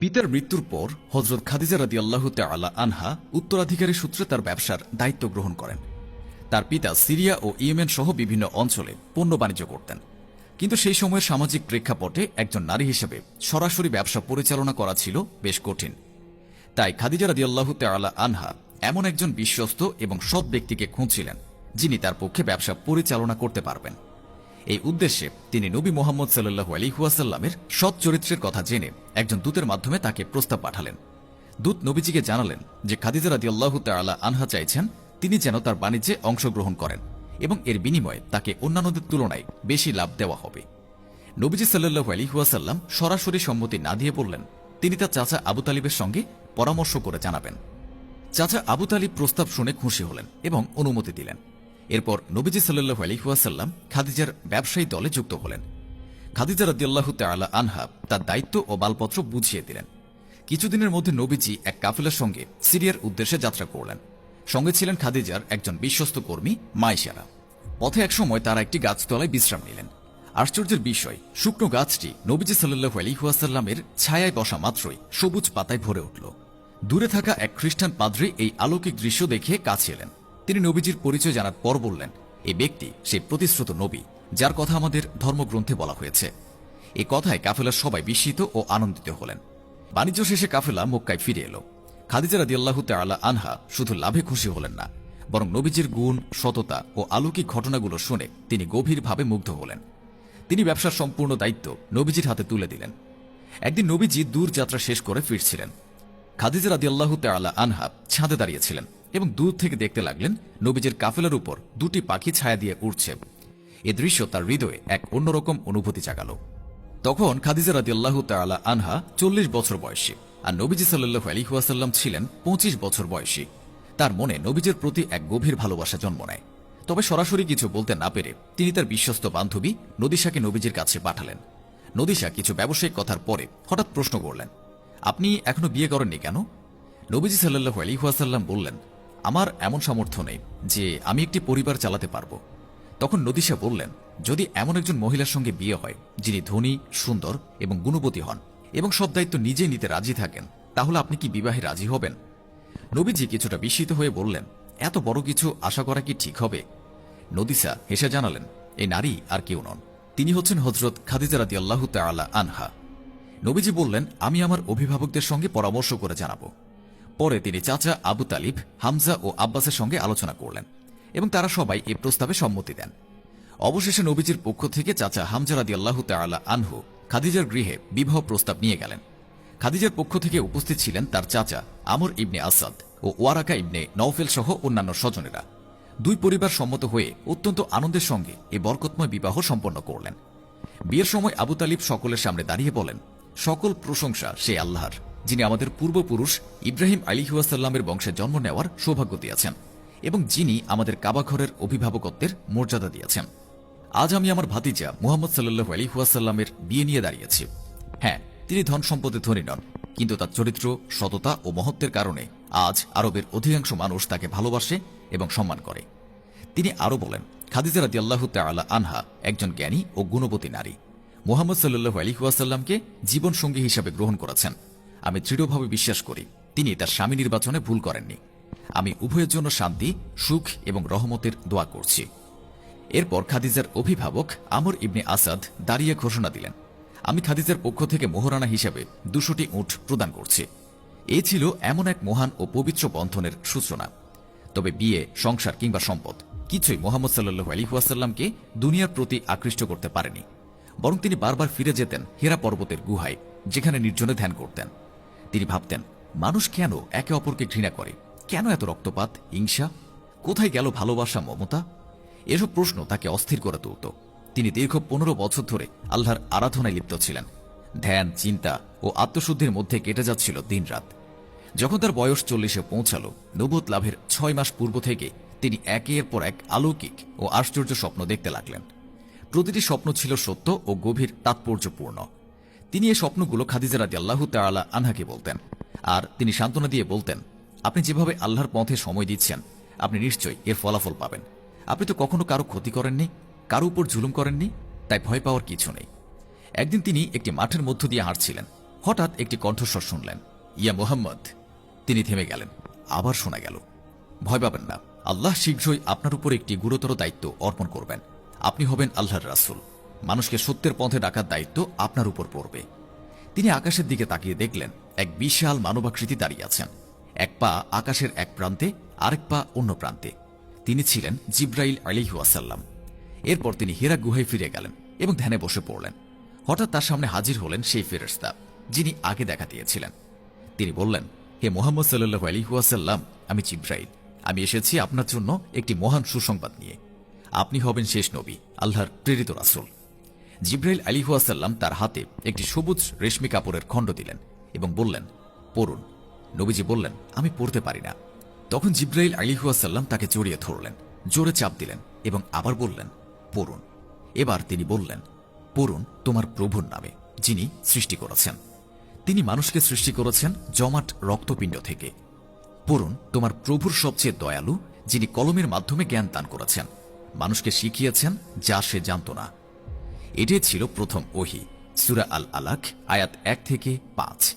পিতার মৃত্যুর পর হজরত খাদিজা রাদি আল্লাহ তালা আনহা উত্তরাধিকারী সূত্রে তার ব্যবসার দায়িত্ব গ্রহণ করেন। তার পিতা সিরিয়া ও ইয়েমেন সহ বিভিন্ন অঞ্চলে পণ্য বাণিজ্য করতেন। কিন্তু সেই সময়ের সামাজিক প্রেক্ষাপটে একজন নারী হিসেবে সরাসরি ব্যবসা পরিচালনা করা ছিল বেশ কঠিন। তাই খাদিজা রাদি আল্লাহ তালা আনহা এমন একজন বিশ্বস্ত এবং সৎ ব্যক্তিকে খুঁজছিলেন, যিনি তার পক্ষে ব্যবসা পরিচালনা করতে পারবেন। এই উদ্দেশ্যে তিনি নবী মোহাম্মদ সাল্লু আলী হুয়াসাল্লামের সৎ চরিত্রের কথা জেনে একজন দূতের মাধ্যমে তাকে প্রস্তাব পাঠালেন। দূত নবীজিকে জানালেন যে খাদিজা রাদি আল্লাহ তাল্লাহ আনহা চাইছেন তিনি যেন তার বাণিজ্যে অংশগ্রহণ করেন এবং এর বিনিময়ে তাকে অন্যান্যদের তুলনায় বেশি লাভ দেওয়া হবে। নবীজি সাল্লু আলী হুয়াসাল্লাম সরাসরি সম্মতি না দিয়ে বললেন, তিনি তার চাচা আবু তালিবের সঙ্গে পরামর্শ করে জানাবেন। চাচা আবু তালিব প্রস্তাব শুনে খুশি হলেন এবং অনুমতি দিলেন। এরপর নবীজি সাল্লু আলহিহাসাল্লাম খাদিজার ব্যবসায়ী দলে যুক্ত হলেন। খাদিজা রাদিয়াল্লাহ তালা আনহা তার দায়িত্ব ও মালপত্র বুঝিয়ে দিলেন। কিছুদিনের মধ্যে নবীজি এক কাফেলার সঙ্গে সিরিয়ার উদ্দেশ্যে যাত্রা করলেন। সঙ্গে ছিলেন খাদিজার একজন বিশ্বস্ত কর্মী মাইশারা পথে একসময় তারা একটি গাছতলায় বিশ্রাম নিলেন। আশ্চর্যের বিষয়, শুকনো গাছটি নবীজি সাল্লু আলিহাসাল্লামের ছায়ায় বসা মাত্রই সবুজ পাতায় ভরে উঠল। দূরে থাকা এক খ্রিস্টান পাদ্রী এই আলৌকিক দৃশ্য দেখে কাছে এলেন। তিনি নবীজির পরিচয় জানার পর বললেন এই ব্যক্তি সেই প্রতিশ্রুত নবী, যার কথা আমাদের ধর্মগ্রন্থে বলা হয়েছে। এই কথায় কাফেলার সবাই বিস্মিত ও আনন্দিত হলেন। বাণিজ্য শেষে কাফেলা মক্কায় ফিরে এলো। খাদিজা রাদি আল্লাহ আনহা শুধু লাভে খুশি হলেন না, বরং নবীজির গুণ, সততা ও আলৌকিক ঘটনাগুলো শুনে তিনি গভীরভাবে মুগ্ধ হলেন। তিনি ব্যবসার সম্পূর্ণ দায়িত্ব নবীজির হাতে তুলে দিলেন। একদিন নবীজি দূর যাত্রা শেষ করে ফিরছিলেন। খাদিজা রাদি আল্লাহ আনহা ছাদে দাঁড়িয়েছিলেন এবং দূর থেকে দেখতে লাগলেন নবীজের কাফেলার উপর দুটি পাখি ছায়া দিয়ে উড়ছে। এ দৃশ্য তার হৃদয়ে এক অন্যরকম অনুভূতি জাগালো। তখন খাদিজা রাদি আল্লাহ তালা আনহা চল্লিশ বছর বয়সী আর নবীজি সাল্লু আলিহাসাল্লাম ছিলেন পঁচিশ বছর বয়সী। তার মনে নবীজের প্রতি এক গভীর ভালোবাসা জন্ম নেয়। তবে সরাসরি কিছু বলতে না পেরে তিনি তার বিশ্বস্ত বান্ধবী নদীশাকে নবীজির কাছে পাঠালেন। নদীশা কিছু ব্যবসায়িক কথার পরে হঠাৎ প্রশ্ন করলেন, আপনি এখনও বিয়ে করেননি কেন? নবীজি সাল্লু আলিহাসাল্লাম বললেন আমার এমন সামর্থ্য নেই যে আমি একটি পরিবার চালাতে পারব। তখন নদিশা বললেন, যদি এমন একজন মহিলার সঙ্গে বিয়ে হয়, যিনি ধনী, সুন্দর এবং গুণবতী হন, এবং সব দায়িত্ব নিজেই নিতে রাজি থাকেন, তাহলে আপনি কি বিবাহে রাজি হবেন? নবীজি কিছুটা বিস্মিত হয়ে বললেন, এত বড় কিছু আশা করা কি ঠিক হবে? নদিসা হেসে জানালেন, এই নারী আর কেউ নন। তিনি হচ্ছেন হজরত খাদিজা রাদি আল্লাহ তালা আনহা। নবীজি বললেন, আমি আমার অভিভাবকদের সঙ্গে পরামর্শ করে জানাব। পরে তিনি চাচা আবু তালিব, হামজা ও আব্বাসের সঙ্গে আলোচনা করলেন এবং তারা সবাই এ প্রস্তাবে সম্মতি দেন। অবশেষে নবীজির পক্ষ থেকে চাচা হামজা রাদি আল্লাহ তালা আনহু খাদিজার গৃহে বিবাহ প্রস্তাব নিয়ে গেলেন। খাদিজার পক্ষ থেকে উপস্থিত ছিলেন তার চাচা আমর ইবনে আসাদ ও ওয়ারাকা ইবনে নওফেল সহ অন্যান্য স্বজনেরা। দুই পরিবার সম্মত হয়ে অত্যন্ত আনন্দের সঙ্গে এ বরকতময় বিবাহ সম্পন্ন করলেন। বিয়ের সময় আবু তালিব সকলের সামনে দাঁড়িয়ে বলেন, সকল প্রশংসা সে আল্লাহর। যিনি আমাদের পূর্বপুরুষ ইব্রাহিম আলিহাসাল্লামের বংশে জন্ম নেওয়ার সৌভাগ্য দিয়েছেন এবং যিনি আমাদের কাবাঘরের অভিভাবকত্বের মর্যাদা দিয়েছেন। আজ আমি আমার ভাতিজা মুহাম্মদ সাল্লু আলিহাসাল্লামের বিয়ে নিয়ে দাঁড়িয়েছি। হ্যাঁ তিনি ধন সম্পদে ধনী নন, কিন্তু তার চরিত্র, সততা ও মহত্বের কারণে আজ আরবের অধিকাংশ মানুষ তাকে ভালোবাসে এবং সম্মান করে। তিনি আরও বলেন, খাদিজা রাদি আল্লাহ তালা আনহা একজন জ্ঞানী ও গুণবতী নারী। মোহাম্মদ সাল্লু আলিহাসাল্লামকে জীবনসঙ্গী হিসাবে গ্রহণ করেছেন। আমি দৃঢ়ভাবে বিশ্বাস করি, তিনি তার স্বামী নির্বাচনে ভুল করেননি। আমি উভয়ের জন্য শান্তি, সুখ এবং রহমতের দোয়া করছি। এরপর খাদিজার অভিভাবক আমর ইবনে আসাদ দাঁড়িয়ে ঘোষণা দিলেন, আমি খাদিজার পক্ষ থেকে মোহরানা হিসেবে দুশোটি উঠ প্রদান করছি। এ ছিল এমন এক মহান ও পবিত্র বন্ধনের সূচনা। তবে বিয়ে, সংসার কিংবা সম্পদ, কিছুই মোহাম্মদ সাল্লু আলিহাসাল্লামকে দুনিয়ার প্রতি আকৃষ্ট করতে পারেনি। বরং তিনি বারবার ফিরে যেতেন হেরা পর্বতের গুহায়, যেখানে নির্জনে ধ্যান করতেন। তিনি ভাবতেন, মানুষ কেন একে অপরকে ঘৃণা করে? কেন এত রক্তপাত, হিংসা? কোথায় গেল ভালোবাসা, মমতা? এসব প্রশ্ন তাকে অস্থির করে তুলত। তিনি দীর্ঘ পনেরো বছর ধরে আল্লাহর আরাধনায় লিপ্ত ছিলেন। ধ্যান, চিন্তা ও আত্মশুদ্ধির মধ্যে কেটে যাচ্ছিল দিনরাত। যখন তার বয়স চল্লিশে পৌঁছাল নবত লাভের ছয় মাস পূর্ব থেকে তিনি একের পর এক আলৌকিক ও আশ্চর্য স্বপ্ন দেখতে লাগলেন। প্রতিটি স্বপ্ন ছিল সত্য ও গভীর তাৎপর্যপূর্ণ। তিনি এই স্বপ্নগুলো খাদিজা রাজি আল্লাহ তালা আনহাকে বলতেন। আর তিনি সান্ত্বনা দিয়ে বলতেন, আপনি যেভাবে আল্লাহর পথে সময় দিচ্ছেন, আপনি নিশ্চয়ই এর ফলাফল পাবেন। আপনি তো কখনো কারও ক্ষতি করেননি, কারও উপর জুলুম করেননি, তাই ভয় পাওয়ার কিছু নেই। একদিন তিনি একটি মাঠের মধ্য দিয়ে হাঁটছিলেন। হঠাৎ একটি কণ্ঠস্বর শুনলেন, ইয়া মোহাম্মদ। তিনি থেমে গেলেন, আবার শোনা গেল, ভয় পাবেন না, আল্লাহ শীঘ্রই আপনার উপর একটি গুরুতর দায়িত্ব অর্পণ করবেন। আপনি হবেন আল্লাহর রাসূল। মানুষকে সত্যের পথে ডাকার দায়িত্ব আপনার উপর পড়বে। তিনি আকাশের দিকে তাকিয়ে দেখলেন, এক বিশাল মানবাকৃতি দাঁড়িয়ে আছেন। এক পা আকাশের এক প্রান্তে, আরেক পা অন্য প্রান্তে। তিনি ছিলেন জিব্রাইল আলিহাসাল্লাম এরপর তিনি হীরা গুহায় ফিরে গেলেন এবং ধ্যানে বসে পড়লেন। হঠাৎ তার সামনে হাজির হলেন সেই ফেরেস্তা যিনি আগে দেখা দিয়েছিলেন। তিনি বললেন, হে মোহাম্মদ সাল্লু আলিহাসাল্লাম আমি জিব্রাইল। আমি এসেছি আপনার জন্য একটি মহান সুসংবাদ নিয়ে। আপনি হবেন শেষ নবী, আল্লাহর প্রেরিত রাসূল। জিব্রাইল আলিহাসাল্লাম তার হাতে একটি সবুজ রেশমি কাপড়ের খণ্ড দিলেন এবং বললেন, পড়ুন। নবীজি বললেন, আমি পড়তে পারি না। তখন জিব্রাইল আলিহাসাল্লাম তাকে জড়িয়ে ধরলেন, জোরে চাপ দিলেন এবং আবার বললেন, পড়ুন। এবার তিনি বললেন, পড়ুন তোমার প্রভুর নামে, যিনি সৃষ্টি করেছেন। তিনি মানুষকে সৃষ্টি করেছেন জমাট রক্তপিণ্ড থেকে। পড়ুন তোমার প্রভুর সবচেয়ে দয়ালু, যিনি কলমের মাধ্যমে জ্ঞান দান করেছেন। মানুষকে শিখিয়েছেন যা সে জানত না। এটাই ছিল প্রথম ওহি, সুরা আল আলাক আয়াত এক থেকে পাঁচ।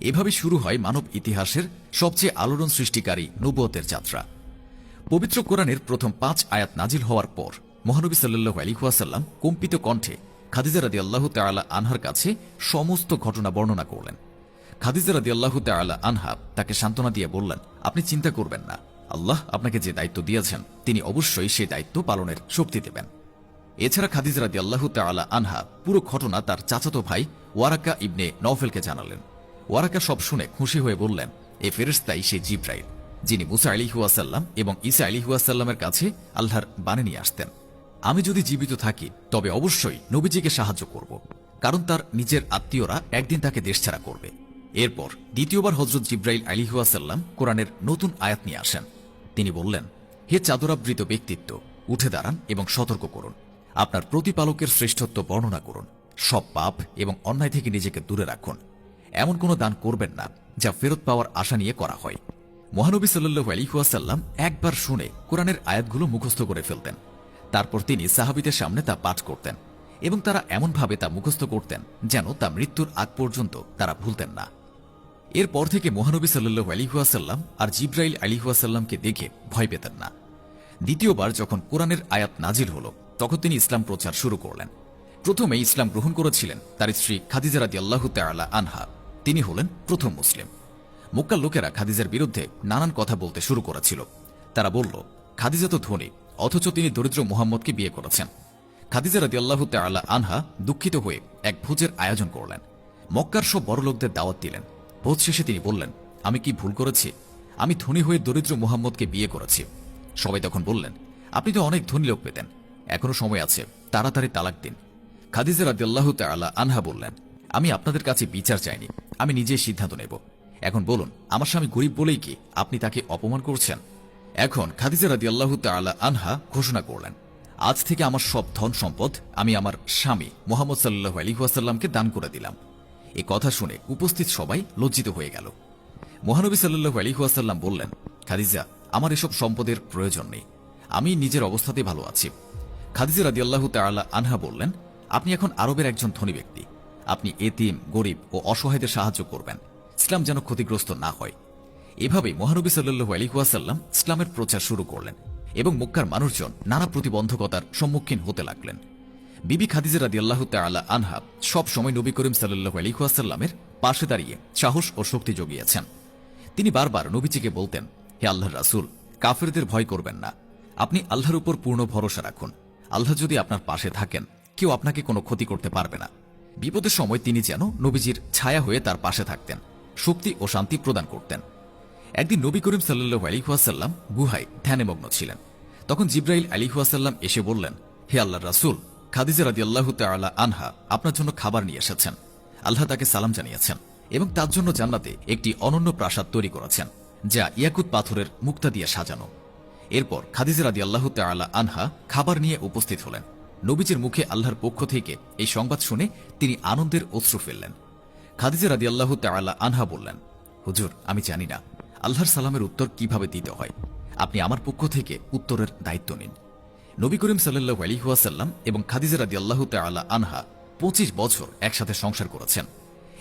এভাবে শুরু হয় মানব ইতিহাসের সবচেয়ে আলোড়ন সৃষ্টিকারী নবুয়তের যাত্রা। পবিত্র কোরআনের প্রথম পাঁচ আয়াত নাজিল হওয়ার পর মহানবী সাল্লু আলিহাসাল্লাম কম্পিত কণ্ঠে খাদিজা রাদি আল্লাহ তালা আনহার কাছে সমস্ত ঘটনা বর্ণনা করলেন। খাদিজা রাদি আল্লাহ তালা আনহা তাকে সান্ত্বনা দিয়ে বললেন, আপনি চিন্তা করবেন না। আল্লাহ আপনাকে যে দায়িত্ব দিয়েছেন, তিনি অবশ্যই সেই দায়িত্ব পালনের শক্তি দেবেন। এছাড়া খাদিজ রাদি আল্লাহ তালা আনহা পুরো ঘটনা তার চাচাতো ভাই ওয়ারাকা ইবনে নওফেলকে জানালেন। ওয়ারাকা সব শুনে খুশি হয়ে বললেন, এ ফেরেস্তাই সে জিব্রাইল, যিনি মুসা আলী হুয়াসাল্লাম এবং ইসা আলী হুয়াসাল্লামের কাছে আল্লাহর বানে নিয়ে আসতেন। আমি যদি জীবিত থাকি, তবে অবশ্যই নবীজিকে সাহায্য করব, কারণ তার নিজের আত্মীয়রা একদিন তাকে দেশছাড়া করবে। এরপর দ্বিতীয়বার হজরত জিব্রাইল আলী হুয়াসাল্লাম কোরআনের নতুন আয়াত নিয়ে আসেন। তিনি বললেন, হে চাদরাবৃত ব্যক্তিত্ব, উঠে দাঁড়ান এবং সতর্ক করুন। আপনার প্রতিপালকের শ্রেষ্ঠত্ব বর্ণনা করুন। সব পাপ এবং অন্যায় থেকে নিজেকে দূরে রাখুন। এমন কোনো দান করবেন না, যা ফেরত পাওয়ার আশা নিয়ে করা হয়। মহানবী সাল্লু আলিহাসাল্লাম একবার শুনে কোরআনের আয়াতগুলো মুখস্থ করে ফেলতেন। তারপর তিনি সাহাবিদের সামনে তা পাঠ করতেন এবং তারা এমনভাবে তা মুখস্থ করতেন যেন তা মৃত্যুর আগ পর্যন্ত তারা ভুলতেন না। এরপর থেকে মহানবী সাল্লু আলিহাসাল্লাম আর জিব্রাইল আলিহাসাল্লামকে দেখে ভয় পেতেন না। দ্বিতীয়বার যখন কোরআনের আয়াত নাজিল হল তখন তিনি ইসলাম প্রচার শুরু করলেন। প্রথমে ইসলাম গ্রহণ করেছিলেন তার স্ত্রী খাদিজা রাদি আল্লাহ তালা আনহা। তিনি হলেন প্রথম মুসলিম। মক্কার লোকেরা খাদিজার বিরুদ্ধে নানান কথা বলতে শুরু করেছিল। তারা বলল, খাদিজা তো ধনী, অথচ তিনি দরিদ্র মোহাম্মদকে বিয়ে করেছেন। খাদিজা রাদি আল্লাহ তালা আনহা দুঃখিত হয়ে এক ভোজের আয়োজন করলেন। মক্কার সব বড় লোকদের দাওয়াত দিলেন। ভোজ শেষে তিনি বললেন, আমি কি ভুল করেছি? আমি ধনী হয়ে দরিদ্র মোহাম্মদকে বিয়ে করেছি। সবাই তখন বললেন, আপনি তো অনেক ধনী লোক পেতেন। এখনও সময় আছে, তাড়াতাড়ি তালাক দিন। খাদিজা রাদিয়াল্লাহ তাআলা আনহা বললেন, আমি আপনাদের কাছে বিচার চাইনি, আমি নিজেই সিদ্ধান্ত নেব। এখন বলুন, আমার স্বামী গরিব বলেই কি আপনি তাকে অপমান করছেন? এখন খাদিজা রাদিয়াল্লাহু তাআলা আনহা ঘোষণা করলেন, আজ থেকে আমার সব ধন সম্পদ আমি আমার স্বামী মোহাম্মদ সাল্লাহ আলী ওয়াসাল্লামকে দান করে দিলাম। এ কথা শুনে উপস্থিত সবাই লজ্জিত হয়ে গেল। মহানবী সাল্লু আলিহাসাল্লাম বললেন, খাদিজা, আমার এসব সম্পদের প্রয়োজন নেই। আমি নিজের অবস্থাতে ভালো আছি। খাদিজা রাদি আল্লাহ তাল্লাহ আনহা বললেন, আপনি এখন আরবের একজন ধনী ব্যক্তি। আপনি এতিম, গরিব ও অসহায়দের সাহায্য করবেন। ইসলাম যেন ক্ষতিগ্রস্ত না হয়। এভাবেই মহানবী সাল্লু আলিহাসাল্লাম ইসলামের প্রচার শুরু করলেন এবং মক্কার মানুষজন নানা প্রতিবন্ধকতার সম্মুখীন হতে লাগলেন। বিবি খাদিজা রাদি আল্লাহ তাল্লাহ আনহা সব সময় নবী করিম সাল্লু আলিহাসাল্লামের পাশে দাঁড়িয়ে সাহস ও শক্তি জগিয়েছেন। তিনি বারবার নবীজিকে বলতেন, হে আল্লাহর রাসুল, কাফেরদের ভয় করবেন না। আপনি আল্লাহর উপর পূর্ণ ভরসা রাখুন। আল্লাহ যদি আপনার পাশে থাকেন, কেউ আপনাকে কোনো ক্ষতি করতে পারবে না। বিপদের সময় তিনি যেন নবীজির ছায়া হয়ে তার পাশে থাকতেন, শক্তি ও শান্তি প্রদান করতেন। একদিন নবী করিম সাল্লু আলিহাসাল্লাম গুহায় ধ্যানেমগ্ন ছিলেন। তখন জিব্রাইল আলিহাসাল্লাম এসে বললেন, হে আল্লাহ রাসুল, খাদিজা রাদি আল্লাহ তাল্লাহ আনহা আপনার জন্য খাবার নিয়ে এসেছেন। আল্লাহ তাকে সালাম জানিয়েছেন এবং তার জন্য জান্নাতে একটি অনন্য প্রাসাদ তৈরি করেছেন, যা ইয়াকুত পাথরের মুক্তা দিয়ে সাজানো। এরপর খাদিজা রাদি আল্লাহ তাল্লাহ আনহা খাবার নিয়ে উপস্থিত হলেন। নবীজের মুখে আল্লাহর পক্ষ থেকে এই সংবাদ শুনে তিনি আনন্দের অশ্রু ফেললেন। খাদিজা রাদি আল্লাহ তাল্লাহ আনহা বললেন, হুজুর, আমি জানি না, আল্লাহর সালামের উত্তর কীভাবে দিতে হয়? আপনি আমার পক্ষ থেকে উত্তরের দায়িত্ব নিন। নবী করিম সাল্লু আলিহাসাল্লাম এবং খাদিজা রাদি আল্লাহ তাল্লাহ আনহা পঁচিশ বছর একসাথে সংসার করেছেন।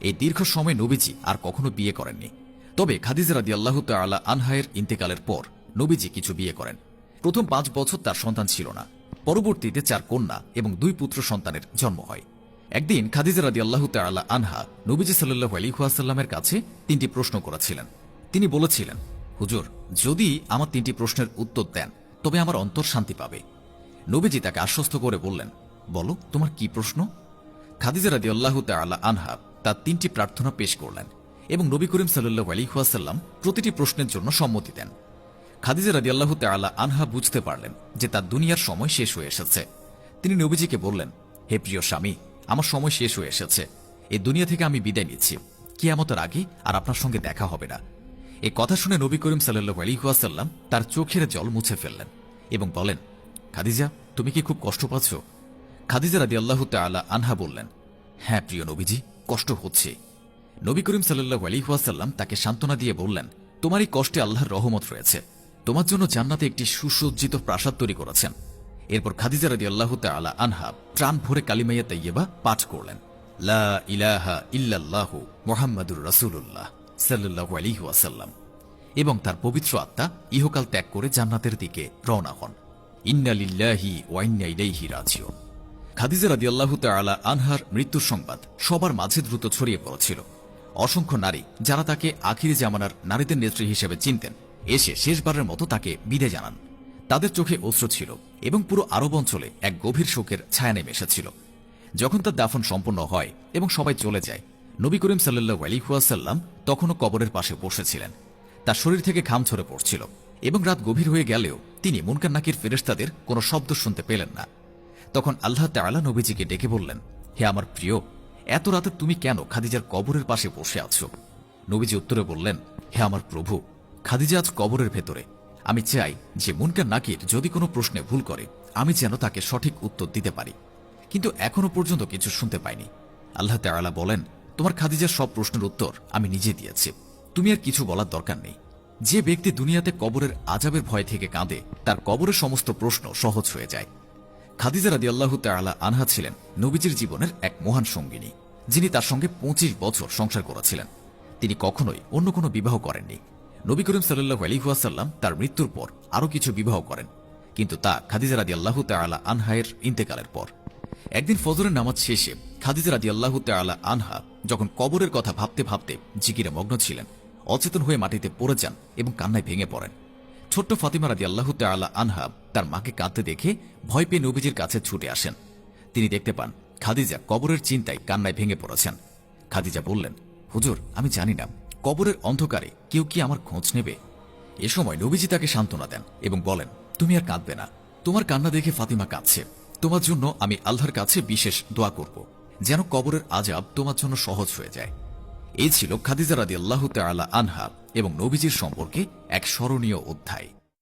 এই দীর্ঘ সময় নবীজি আর কখনো বিয়ে করেননি। তবে খাদিজা রাদি আল্লাহ তাল্লাহ আনহায়ের ইন্তেকালের পর নবীজি কিছু বিয়ে করেন। প্রথম পাঁচ বছর তার সন্তান ছিল না। পরবর্তীতে চার কন্যা এবং দুই পুত্র সন্তানের জন্ম হয়। একদিন খাদিজা রাদি আল্লাহ তাল্লাহ আনহা নবীজি সাল্লু আলিহাসাল্লামের কাছে তিনটি প্রশ্ন করেছিলেন। তিনি বলেছিলেন, হুজুর, যদি আমার তিনটি প্রশ্নের উত্তর দেন, তবে আমার অন্তর শান্তি পাবে। নবীজি তাকে আশ্বস্ত করে বললেন, বলো, তোমার কি প্রশ্ন? খাদিজা রাদি আল্লাহ তাল্লাহ আনহা তার তিনটি প্রার্থনা পেশ করলেন এবং নবী করিম সাল্লু আলিহাসাল্লাম প্রতিটি প্রশ্নের জন্য সম্মতি দেন। খাদিজা রাদি আল্লাহ আনহা বুঝতে পারলেন যে তার দুনিয়ার সময় শেষ হয়ে এসেছে। তিনি নবীজিকে বললেন, হে প্রিয় স্বামী, আমার সময় শেষ হয়ে এসেছে। এ দুনিয়া থেকে আমি বিদায় নিচ্ছি। কিয়ামতের আগে আর আপনার সঙ্গে দেখা হবে না। এ কথা শুনে নবী করিম সাল্লু আলিহাসাল্লাম তার চোখের জল মুছে ফেললেন এবং বলেন, খাদিজা, তুমি কি খুব কষ্ট পাচ্ছ? খাদিজা রাদি আল্লাহ তাল্লাহ আনহা বললেন হ্যাঁ প্রিয় নবীজি, কষ্ট হচ্ছে। নবী করিম সাল্লু আলিহাসাল্লাম তাকে সান্ত্বনা দিয়ে বললেন তোমার এই কষ্টে আল্লাহর রহমত রয়েছে। তোমার জন্য জান্নাতে একটি সুসজ্জিত প্রাসাদ তৈরি করেছেন। এরপর খাদিজা রাদি আল্লাহ তালা আনহা প্রাণ ভরে কালিমাইয়া তাইয়েবা পাঠ করলেন। লা ইলাহা ইল্লাল্লাহু মোহাম্মদুর রাসূলুল্লাহ সাল্লাল্লাহু আলাইহি ওয়াসাল্লাম। এবং তার পবিত্র আত্মা ইহকাল ত্যাগ করে জান্নাতের দিকে রওনা হন। ইন্না লিল্লাহি ওয়া ইন্না ইলাইহি খাদিজা রাদিয়াল্লাহু তাআলা আনহার মৃত্যুর সংবাদ সবার মাঝে দ্রুত ছড়িয়ে পড়েছিল। অসংখ্য নারী যারা তাকে আখিরি জামানার নারীদের নেত্রী হিসেবে চিনতেন। এসে শেষবারের মতো তাকে বিদায় জানান। তাদের চোখে অস্ত্র ছিল এবং পুরো আরব অঞ্চলে এক গভীর শোকের ছায়া নেমে এসেছিল। যখন তার দাফন সম্পন্ন হয় এবং সবাই চলে যায়, নবী করিম সাল্লু আলিহাসাল্লাম তখনও কবরের পাশে বসেছিলেন। তার শরীর থেকে ঘাম ঝরে পড়ছিল এবং রাত গভীর হয়ে গেলেও তিনি মুনকার নাকির ফেরেস্তাদের কোনো শব্দ শুনতে পেলেন না। তখন আল্লাহ তাআলা নবীজিকে ডেকে বললেন, হে আমার প্রিয়, এত রাতে তুমি কেন খাদিজার কবরের পাশে বসে আছো? নবীজি উত্তরে বললেন, হে আমার প্রভু খাদিজা আজ কবরের ভেতরে। আমি চাই যে মুনকার নাকির যদি কোনো প্রশ্নে ভুল করে, আমি যেন তাকে সঠিক উত্তর দিতে পারি। কিন্তু এখনও পর্যন্ত কিছু শুনতে পাইনি। আল্লাহ তাআলা বলেন, তোমার খাদিজার সব প্রশ্নের উত্তর আমি নিজে দিয়েছি। তুমি আর কিছু বলার দরকার নেই। যে ব্যক্তি দুনিয়াতে কবরের আজাবের ভয় থেকে কাঁদে, তার কবরের সমস্ত প্রশ্ন সহজ হয়ে যায়। খাদিজা রাদি আল্লাহ তালা আনহা ছিলেন নবীজির জীবনের এক মহান সঙ্গিনী, যিনি তার সঙ্গে পঁচিশ বছর সংসার করেছিলেন। তিনি কখনোই অন্য কোনো বিবাহ করেননি। নবী করিম সাল্লাহ আলিহাসাল্লাম তার মৃত্যুর পর আরও কিছু বিবাহ করেন। কিন্তু তা খাদিজা রাদি আল্লাহ তালা আনহায়ের ইন্তেকালের পর। একদিন ফজরের নামাজ শেষে খাদিজা রাদি আল্লাহ তালা আনহা যখন কবরের কথা ভাবতে ভাবতে জিকিরে মগ্ন ছিলেন, অচেতন হয়ে মাটিতে পড়ে যান এবং কান্নায় ভেঙে পড়েন। ছোট্ট ফাতিমা রাদি আল্লাহ তাল্লাহ আনহা তার মাকে কাঁদতে দেখে ভয় পেয়ে নবীজির কাছে ছুটে আসেন। তিনি দেখতে পান খাদিজা কবরের চিন্তায় কান্নায় ভেঙে পড়েছেন। খাদিজা বললেন, হুজুর, আমি জানি না। কবরের অন্ধকারে কেউ কি আমার খোঁজ নেবে? এ সময় নবীজি তাকে সান্ত্বনা দেন এবং বলেন, তুমি আর কাঁদবে না। তোমার কান্না দেখে ফাতিমা কাঁদছে। তোমার জন্য আমি আল্লাহর কাছে বিশেষ দোয়া করব, যেন কবরের আজাব তোমার জন্য সহজ হয়ে যায়। এই ছিল খাদিজা রাদি আল্লাহ তালা আনহা এবং নবীজির সম্পর্কে এক স্মরণীয় অধ্যায়।